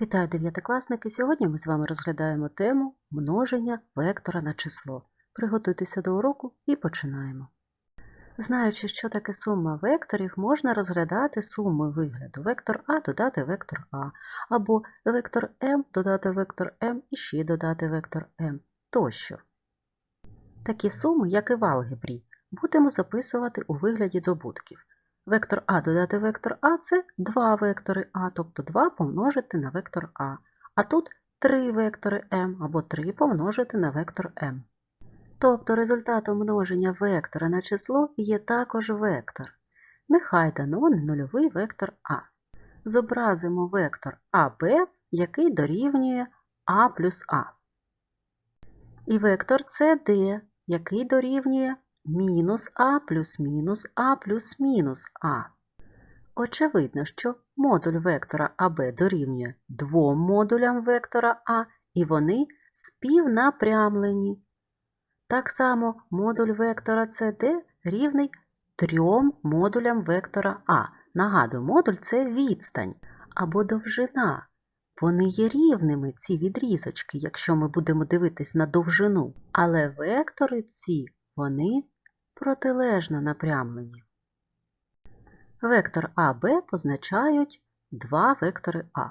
Вітаю дев'ятикласники! Сьогодні ми з вами розглядаємо тему множення вектора на число. Приготуйтеся до уроку і починаємо. Знаючи, що таке сума векторів, можна розглядати суми вигляду вектор А додати вектор А, або вектор М додати вектор М і ще додати вектор М тощо. Такі суми, як і в алгебрі, будемо записувати у вигляді добутків. Вектор А додати вектор А це два вектори А, тобто 2 помножити на вектор А. А тут три вектори М або 3 помножити на вектор М. Тобто результатом множення вектора на число є також вектор. Нехай дано нульовий вектор А. Зобразимо вектор АБ, який дорівнює А плюс А. І вектор СД, який дорівнює мінус А плюс мінус А плюс мінус А. Очевидно, що модуль вектора АБ дорівнює двом модулям вектора А, і вони співнапрямлені. Так само модуль вектора CD рівний трьом модулям вектора А. Нагадую, модуль це відстань або довжина. Вони є рівними, ці відрізочки, якщо ми будемо дивитись на довжину. Але вектори ці, вони протилежно напрямлені. Вектор АБ позначають два вектори А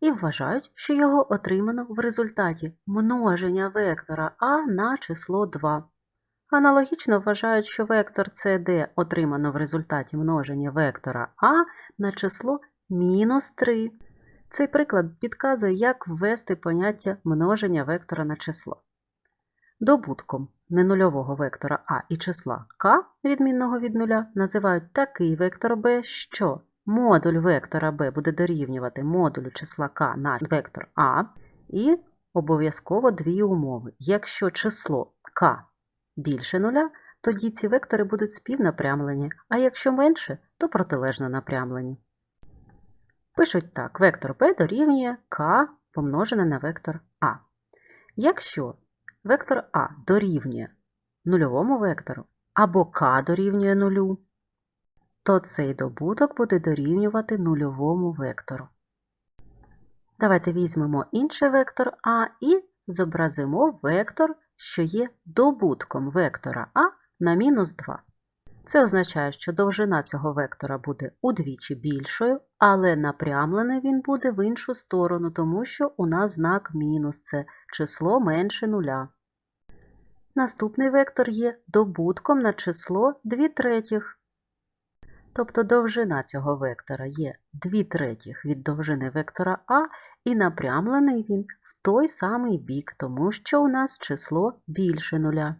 і вважають, що його отримано в результаті множення вектора А на число 2. Аналогічно вважають, що вектор CD отримано в результаті множення вектора А на число мінус 3. Цей приклад підказує, як ввести поняття множення вектора на число. Добутком ненульового вектора А і числа k, відмінного від нуля, називають такий вектор b, що модуль вектора b буде дорівнювати модулю числа k на вектор А, і обов'язково дві умови. Якщо число k більше нуля, тоді ці вектори будуть співнапрямлені, а якщо менше, то протилежно напрямлені. Пишуть так: вектор b дорівнює k помножене на вектор А. Якщо вектор А дорівнює нульовому вектору або k дорівнює нулю, то цей добуток буде дорівнювати нульовому вектору. Давайте візьмемо інший вектор А і зобразимо вектор, що є добутком вектора А на мінус 2. Це означає, що довжина цього вектора буде удвічі більшою, але напрямлений він буде в іншу сторону, тому що у нас знак мінус це число менше нуля. Наступний вектор є добутком на число 2 третіх. Тобто довжина цього вектора є 2 третіх від довжини вектора А, і напрямлений він в той самий бік, тому що у нас число більше нуля.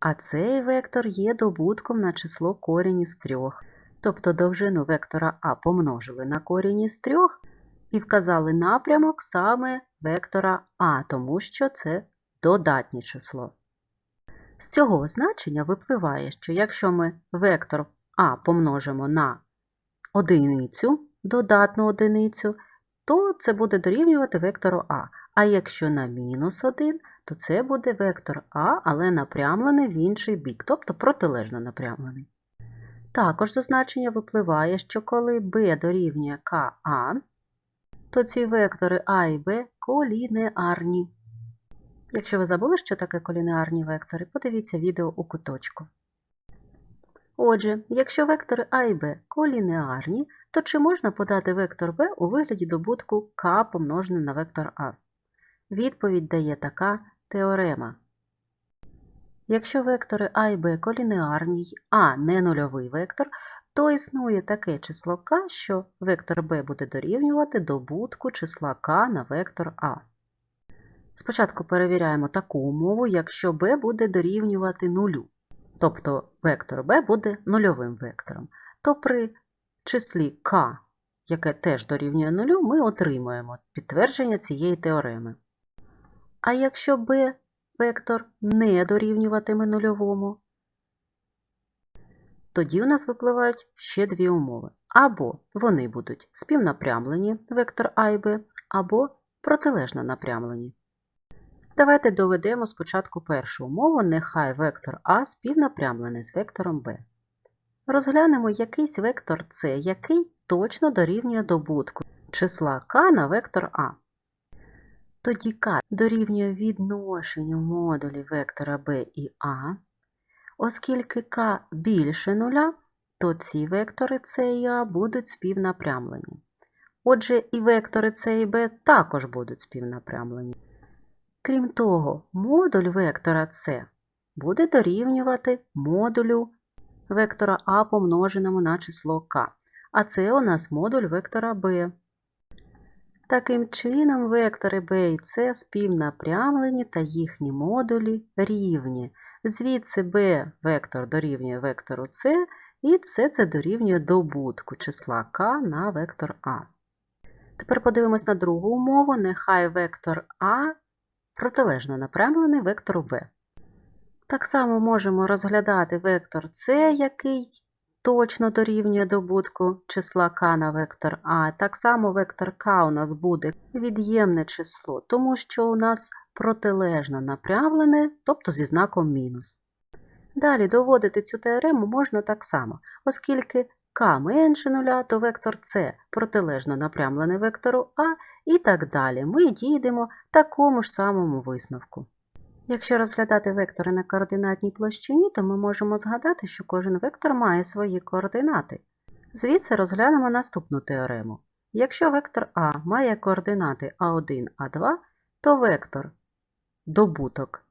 А цей вектор є добутком на число корінь із 3. Тобто довжину вектора А помножили на корінь із 3 і вказали напрямок саме вектора А, тому що це додатнє число. З цього значення випливає, що якщо ми вектор А помножимо на одиницю, додатну одиницю, то це буде дорівнювати вектору А. А якщо на мінус 1, то це буде вектор А, але напрямлений в інший бік, тобто протилежно напрямлений. Також з значення випливає, що коли b дорівнює КА, то ці вектори А і Б колінеарні. Якщо ви забули, що таке колінеарні вектори, подивіться відео у куточку. Отже, якщо вектори А і Б колінеарні, то чи можна подати вектор b у вигляді добутку k помножене на вектор А? Відповідь дає така теорема. Якщо вектори А і Б колінеарні А не нульовий вектор, то існує таке число k, що вектор b буде дорівнювати добутку числа k на вектор А. Спочатку перевіряємо таку умову, якщо b буде дорівнювати нулю, тобто вектор b буде нульовим вектором, то при числі k, яке теж дорівнює нулю, ми отримуємо підтвердження цієї теореми. А якщо b вектор не дорівнюватиме нульовому, тоді у нас випливають ще дві умови. Або вони будуть співнапрямлені вектор А і Б, або протилежно напрямлені. Давайте доведемо спочатку першу умову, нехай вектор А співнапрямлений з вектором Б. Розглянемо якийсь вектор С, який точно дорівнює добутку числа k на вектор А. Тоді k дорівнює відношенню модулів вектора b і a. Оскільки k більше нуля, то ці вектори c і a будуть співнапрямлені. Отже, і вектори c і b також будуть співнапрямлені. Крім того, модуль вектора c буде дорівнювати модулю вектора а помноженому на число k, а це у нас модуль вектора b. Таким чином, вектори b і c співнапрямлені та їхні модулі рівні. Звідси b вектор дорівнює вектору c, і все це дорівнює добутку числа k на вектор a. Тепер подивимось на другу умову. Нехай вектор А протилежно напрямлений вектору b. Так само можемо розглядати вектор c, який точно дорівнює добутку числа k на вектор А. Так само вектор k у нас буде від'ємне число, тому що у нас протилежно напрямлене, тобто зі знаком мінус. Далі доводити цю теорему можна так само, оскільки k менше нуля, то вектор c протилежно напрямлений вектору А і так далі. Ми дійдемо такому ж самому висновку. Якщо розглядати вектори на координатній площині, то ми можемо згадати, що кожен вектор має свої координати. Звідси розглянемо наступну теорему. Якщо вектор А має координати А1, А2, то вектор добуток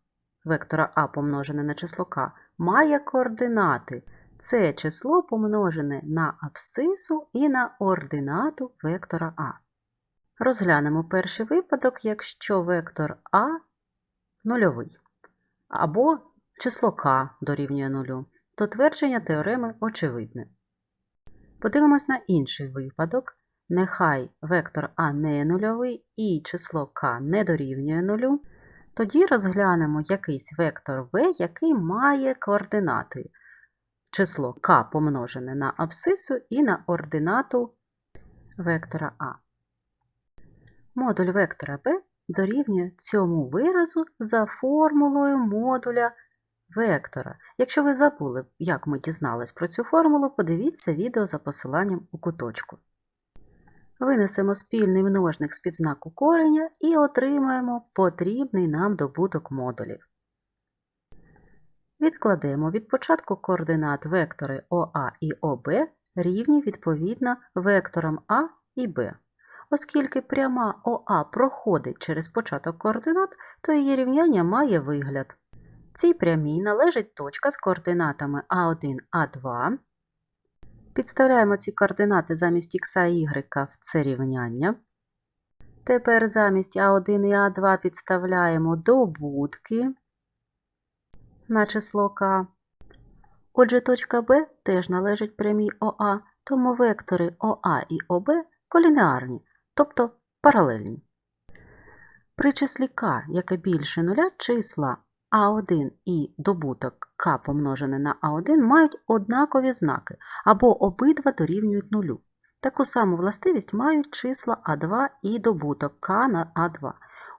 вектора А помножене на число К має координати. Це число помножене на абсцису і на ординату вектора А. Розглянемо перший випадок, якщо вектор А нульовий, або число k дорівнює нулю, то твердження теореми очевидне. Подивимось на інший випадок. Нехай вектор А не нульовий і число k не дорівнює нулю. Тоді розглянемо якийсь вектор v, який має координати. Число k помножене на абсцису і на ординату вектора А. Модуль вектора b дорівнює цьому виразу за формулою модуля вектора. Якщо ви забули, як ми дізнались про цю формулу, подивіться відео за посиланням у куточку. Винесемо спільний множник з підзнаку кореня і отримаємо потрібний нам добуток модулів. Відкладемо від початку координат вектори ОА і ОБ рівні відповідно векторам А і Б. Оскільки пряма ОА проходить через початок координат, то її рівняння має вигляд. Цій прямій належить точка з координатами А1, А2. Підставляємо ці координати замість х і y в це рівняння. Тепер замість А1 і А2 підставляємо добутки на число k. Отже, точка Б теж належить прямій ОА, тому вектори ОА і ОБ колінеарні тобто паралельні. При числі k, яке більше нуля, числа А1 і добуток k помножене на А1 мають однакові знаки або обидва дорівнюють нулю. Таку саму властивість мають числа А2 і добуток k на А2.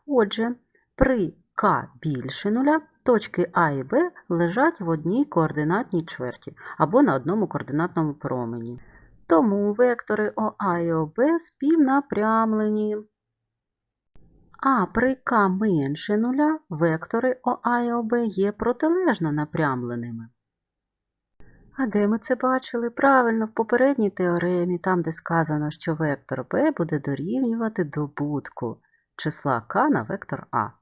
Отже, при k більше нуля точки А і Б лежать в одній координатній чверті або на одному координатному промені. Тому вектори ОА і ОБ співнапрямлені. А при К менше нуля вектори ОА і ОБ є протилежно напрямленими. А де ми це бачили? Правильно, в попередній теоремі, там, де сказано, що вектор b буде дорівнювати добутку числа К на вектор А.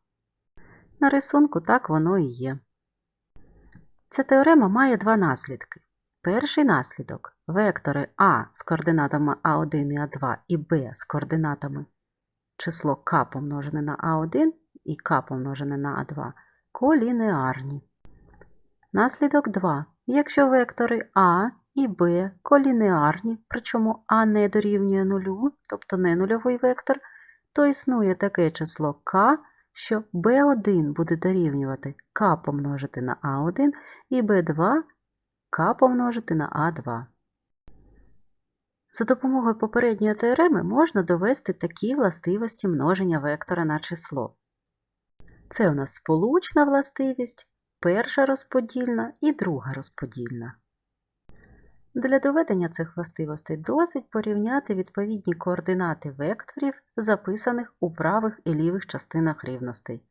На рисунку так воно і є. Ця теорема має два наслідки. Перший наслідок вектори А з координатами А1 і А2 і Б з координатами число К помножене на А1 і К помножене на А2 колінеарні. Наслідок 2. Якщо вектори А і Б колінеарні, причому А не дорівнює нулю, тобто не нульовий вектор, то існує таке число К, що b1 буде дорівнювати К помножити на А1 і b2 К помножити на А2. За допомогою попередньої теореми можна довести такі властивості множення вектора на число. Це у нас сполучна властивість, перша розподільна і друга розподільна. Для доведення цих властивостей досить порівняти відповідні координати векторів, записаних у правих і лівих частинах рівностей.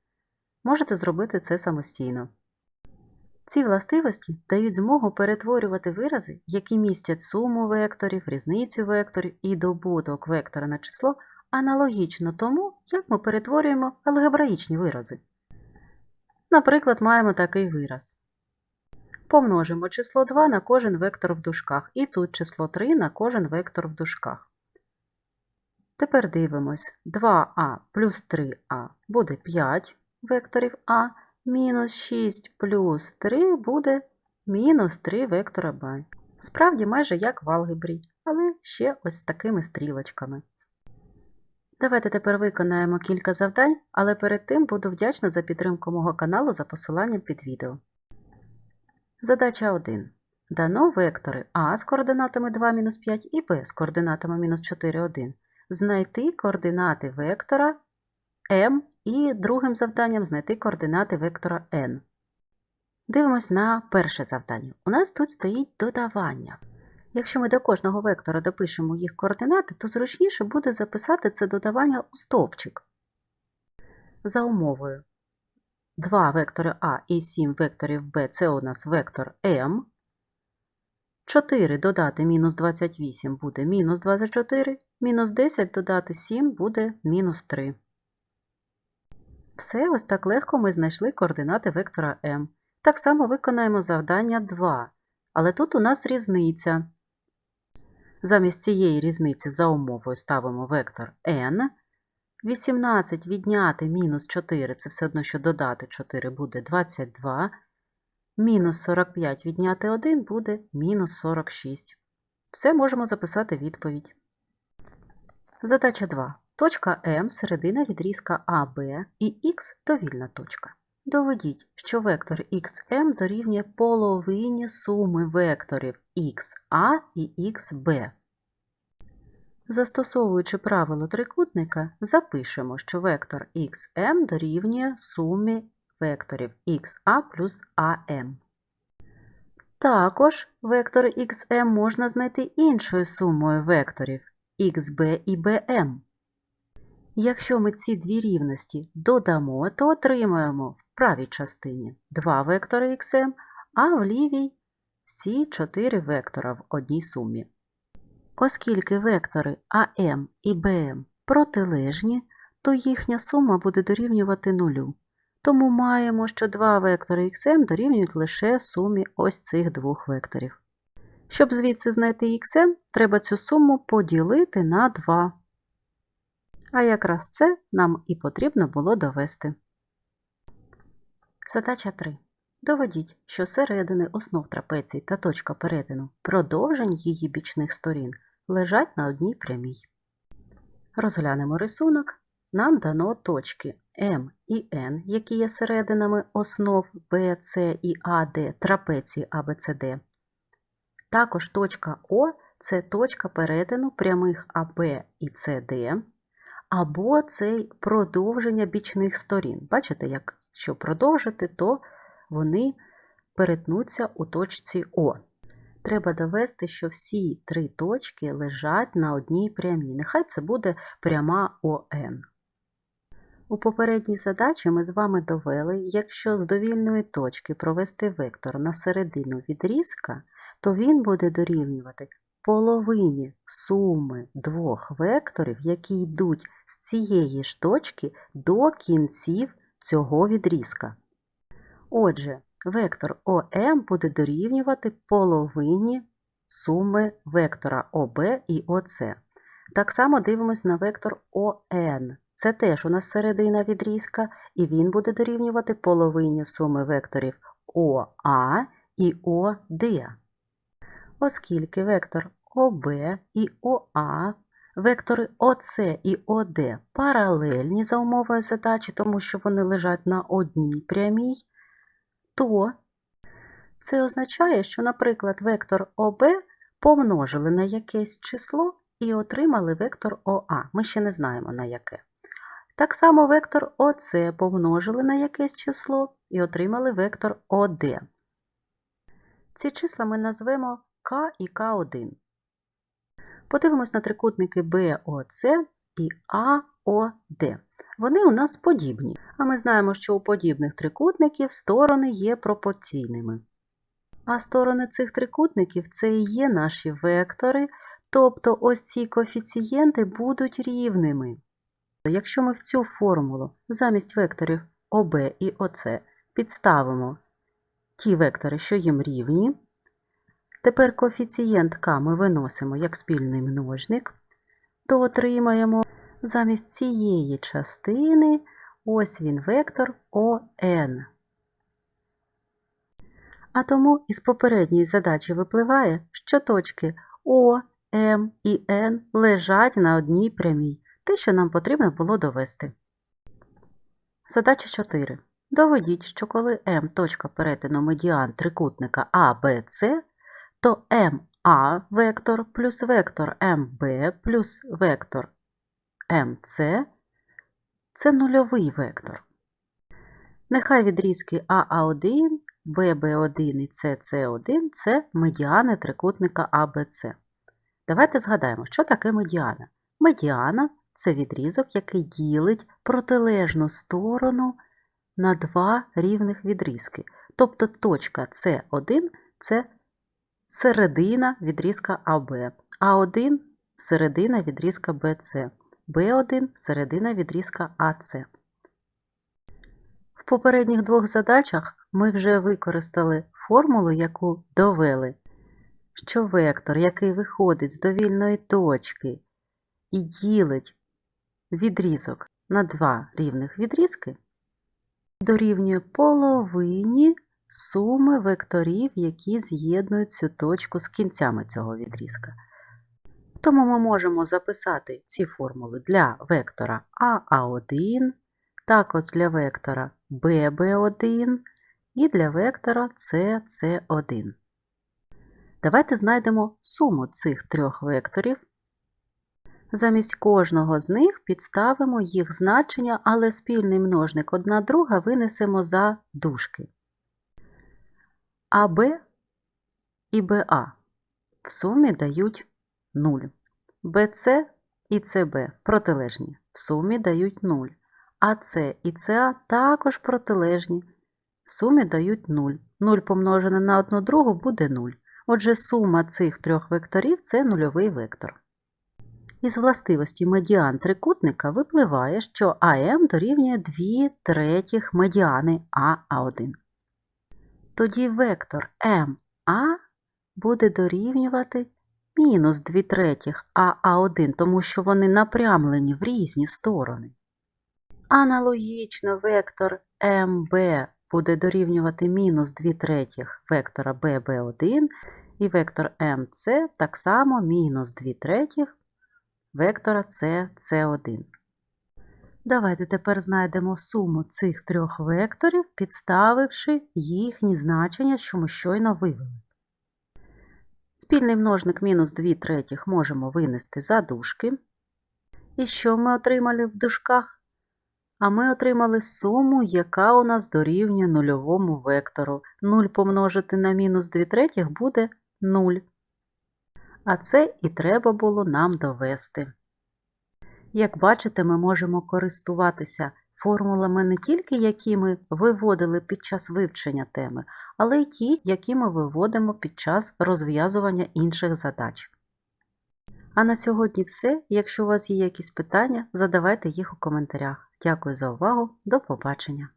Можете зробити це самостійно. Ці властивості дають змогу перетворювати вирази, які містять суму векторів, різницю векторів і добуток вектора на число аналогічно тому, як ми перетворюємо алгебраїчні вирази. Наприклад, маємо такий вираз. Помножимо число 2 на кожен вектор в дужках, і тут число 3 на кожен вектор в дужках. Тепер дивимось. 2а плюс 3а буде 5 векторів А, мінус 6 плюс 3 буде мінус 3 вектора Б. Справді майже як в алгебрі, але ще ось такими стрілочками. Давайте тепер виконаємо кілька завдань, але перед тим буду вдячна за підтримку мого каналу за посиланням під відео. Задача 1. Дано вектори А з координатами 2 мінус 5 і Б з координатами мінус 4, 1. Знайти координати вектора М і другим завданням знайти координати вектора n. Дивимось на перше завдання. У нас тут стоїть додавання. Якщо ми до кожного вектора допишемо їх координати, то зручніше буде записати це додавання у стовпчик. За умовою 2 вектори А і 7 векторів Б це у нас вектор М. 4 додати мінус 28 буде мінус 24, мінус 10 додати 7 буде мінус 3. Все, ось так легко ми знайшли координати вектора m. Так само виконаємо завдання 2. Але тут у нас різниця. Замість цієї різниці за умовою ставимо вектор n. 18 відняти мінус 4 це все одно, що додати 4 буде 22. Мінус 45 відняти 1 буде мінус 46. Все можемо записати відповідь. Задача 2. Точка М середина відрізка АБ і Х довільна точка. Доведіть, що вектор xm дорівнює половині суми векторів xa і xb. Застосовуючи правило трикутника, запишемо, що вектор xm дорівнює сумі векторів xa плюс am. Також вектор xm можна знайти іншою сумою векторів xb і bm. Якщо ми ці дві рівності додамо, то отримаємо в правій частині 2 вектори xm, а в лівій всі 4 вектора в одній сумі. Оскільки вектори AM і BM протилежні, то їхня сума буде дорівнювати нулю. Тому маємо, що два вектори xm дорівнюють лише сумі ось цих двох векторів. Щоб звідси знайти xm, треба цю суму поділити на 2. А якраз це нам і потрібно було довести. Задача 3. Доведіть, що середини основ трапеції та точка перетину продовжень її бічних сторін лежать на одній прямій. Розглянемо рисунок. Нам дано точки М і N, які є серединами основ C і AD трапеції ABCD. Також точка О це точка перетину прямих АБ і CD, або це продовження бічних сторін. Бачите, якщо продовжити, то вони перетнуться у точці О. Треба довести, що всі три точки лежать на одній прямій. Нехай це буде пряма ОН. У попередній задачі ми з вами довели, якщо з довільної точки провести вектор на середину відрізка, то він буде дорівнювати половині суми двох векторів, які йдуть з цієї ж точки до кінців цього відрізка. Отже, вектор ОМ буде дорівнювати половині суми вектора ОБ і ОС. Так само дивимось на вектор ОН. Це теж у нас середина відрізка, і він буде дорівнювати половині суми векторів ОА і ОД. Оскільки вектор ОБ і ОА, вектори ОС і ОД паралельні за умовою задачі, тому що вони лежать на одній прямій, то це означає, що, наприклад, вектор ОБ помножили на якесь число і отримали вектор ОА. Ми ще не знаємо на яке. Так само вектор ОС помножили на якесь число і отримали вектор ОД. Ці числа ми назвемо К і К1. Подивимось на трикутники БОЦ і АОД. Вони у нас подібні, а ми знаємо, що у подібних трикутників сторони є пропорційними. А сторони цих трикутників це і є наші вектори, тобто ось ці коефіцієнти будуть рівними. Якщо ми в цю формулу замість векторів ОБ і ОЦ підставимо ті вектори, що їм рівні, тепер коефіцієнт К ми виносимо як спільний множник, то отримаємо замість цієї частини ось він вектор ОН. А тому із попередньої задачі випливає, що точки О, М і Н лежать на одній прямій, те, що нам потрібно було довести. Задача 4. Доведіть, що коли М точка перетину медіан трикутника АБЦ, то МА вектор плюс вектор МБ плюс вектор МЦ це нульовий вектор. Нехай відрізки АА1, ББ1 і СС1 це медіани трикутника АБЦ. Давайте згадаємо, що таке медіана. Медіана це відрізок, який ділить протилежну сторону на два рівних відрізки. Тобто точка С1 це середина відрізка АБ, А1 середина відрізка БЦ, Б1 середина відрізка АЦ. В попередніх двох задачах ми вже використали формулу, яку довели, що вектор, який виходить з довільної точки і ділить відрізок на два рівних відрізки, дорівнює половині суми векторів, які з'єднують цю точку з кінцями цього відрізка. Тому ми можемо записати ці формули для вектора АА1, також для вектора ББ1 і для вектора СС1. Давайте знайдемо суму цих трьох векторів. Замість кожного з них підставимо їх значення, але спільний множник одна друга винесемо за дужки. АБ і БА в сумі дають 0. БЦ і ЦБ протилежні в сумі дають 0. АЦ і ЦА також протилежні. В сумі дають 0. 0 помножене на одну другу буде 0. Отже, сума цих трьох векторів це нульовий вектор. Із властивості медіан трикутника випливає, що АМ дорівнює 2 третіх медіани АА1. Тоді вектор МА буде дорівнювати мінус 2 третіх АА1, тому що вони напрямлені в різні сторони. Аналогічно вектор МБ буде дорівнювати мінус 2 третіх вектора ББ1 і вектор МЦ так само мінус 2 третіх вектора СС1. Давайте тепер знайдемо суму цих трьох векторів, підставивши їхні значення, що ми щойно вивели. Спільний множник мінус 2 третіх можемо винести за дужки. І що ми отримали в дужках? А ми отримали суму, яка у нас дорівнює нульовому вектору. 0 помножити на мінус 2 третіх буде 0. А це і треба було нам довести. Як бачите, ми можемо користуватися формулами не тільки, які ми виводили під час вивчення теми, але й ті, які ми виводимо під час розв'язування інших задач. А на сьогодні все. Якщо у вас є якісь питання, задавайте їх у коментарях. Дякую за увагу, до побачення!